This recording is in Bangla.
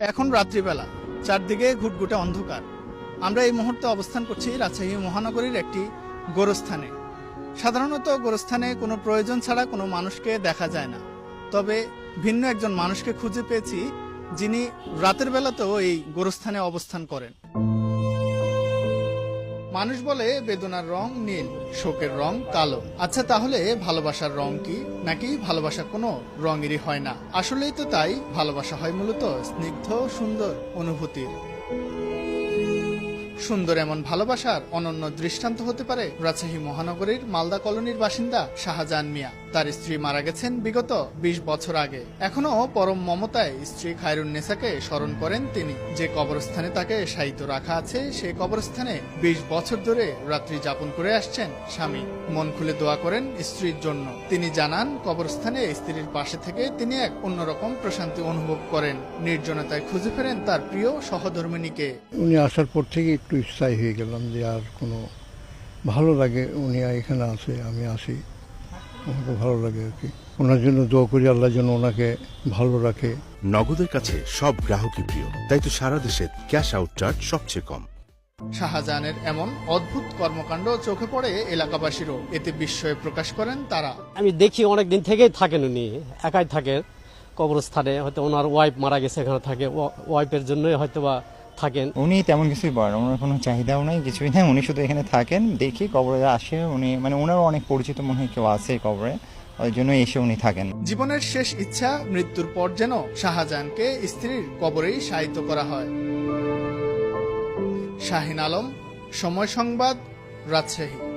এখন রাত্রিবেলা, চারদিকে ঘুটঘুটে অন্ধকার। আমরা এই মুহূর্তে অবস্থান করছি রাজশাহী মহানগরীর একটি গোরস্থানে। সাধারণত গোরস্থানে কোনো প্রয়োজন ছাড়া কোনো মানুষকে দেখা যায় না। তবে ভিন্ন একজন মানুষকে খুঁজে পেয়েছি যিনি রাতের বেলাতেও এই গোরস্থানে অবস্থান করেন। মানুষ বলে বেদনার রং নীল, শোকের রং কালো। আচ্ছা তাহলে ভালোবাসার রং কি? নাকি ভালোবাসা কোনো রঙেরই হয় না? আসলেই তো তাই, ভালোবাসা হয় মূলত স্নিগ্ধ, সুন্দর অনুভূতির। সুন্দর এমন ভালোবাসার অনন্য দৃষ্টান্ত হতে পারে রাজশাহী মহানগরীর মালদা কলোনির বাসিন্দা শাহজাহান মিয়া। তার স্ত্রী মারা গেছেন বিগত ২০ বছর আগে। এখনও পরম মমতায় স্ত্রী খায়রুন নেসাকে স্মরণ করেন তিনি। যে কবরস্থানে তাকে শায়িত রাখা আছে সেই কবরস্থানে ২০ বছর ধরে রাত্রি যাপন করে আসছেন স্বামী। মন খুলে দোয়া করেন স্ত্রীর জন্য। তিনি জানান, কবরস্থানে স্ত্রীর পাশে থেকে তিনি এক অন্যরকম প্রশান্তি অনুভব করেন। নির্জনতায় খুঁজে ফেরেন তার প্রিয় সহধর্মিনীকে। উনি আসার পর থেকে একটু স্থায়ী হয়ে গেলাম যে আর কোনো ভালো লাগে, উনি এখানে আসে আমি আসি আমাকে ভালো লাগে আর কি। ওনার জন্য দোয়া করি আল্লাহ যেন ওনাকে ভালো রাখে। নগদের কাছে সব গ্রাহকই প্রিয় তাই তো সারা দেশে ক্যাশ আউট চার্জ সবচেয়ে কম। শাহজাহানের এমন অদ্ভুত কর্মকাণ্ড চোখে পড়ে এলাকাবাসীরও এতে বিস্ময় প্রকাশ করেন তারা। আমি দেখি অনেক দিন থেকেই থাকেন উনি একাই থাকেন কবরস্থানে হয়তো ওনার ওয়াইফ মারা গেছে এখানে থাকে ওয়াইফের জন্যই হয়তো বা থাকেন। উনি তেমন কিছুই পারেন ওনার কোনো চাহিদাও নাই কিছুই নাই উনি শুধু এখানে থাকেন দেখি কবরে আসে উনি মানে ওনারও অনেক পরিচিত মনে হয় কেউ আছে কবরে ওই জন্য এসে উনি থাকেন। জীবনের শেষ ইচ্ছা মৃত্যুর পর যেন শাহজাহানকে স্ত্রীর কবরেই শায়িত করা হয়। শাহিন আলম সময় সংবাদ রাজশাহী।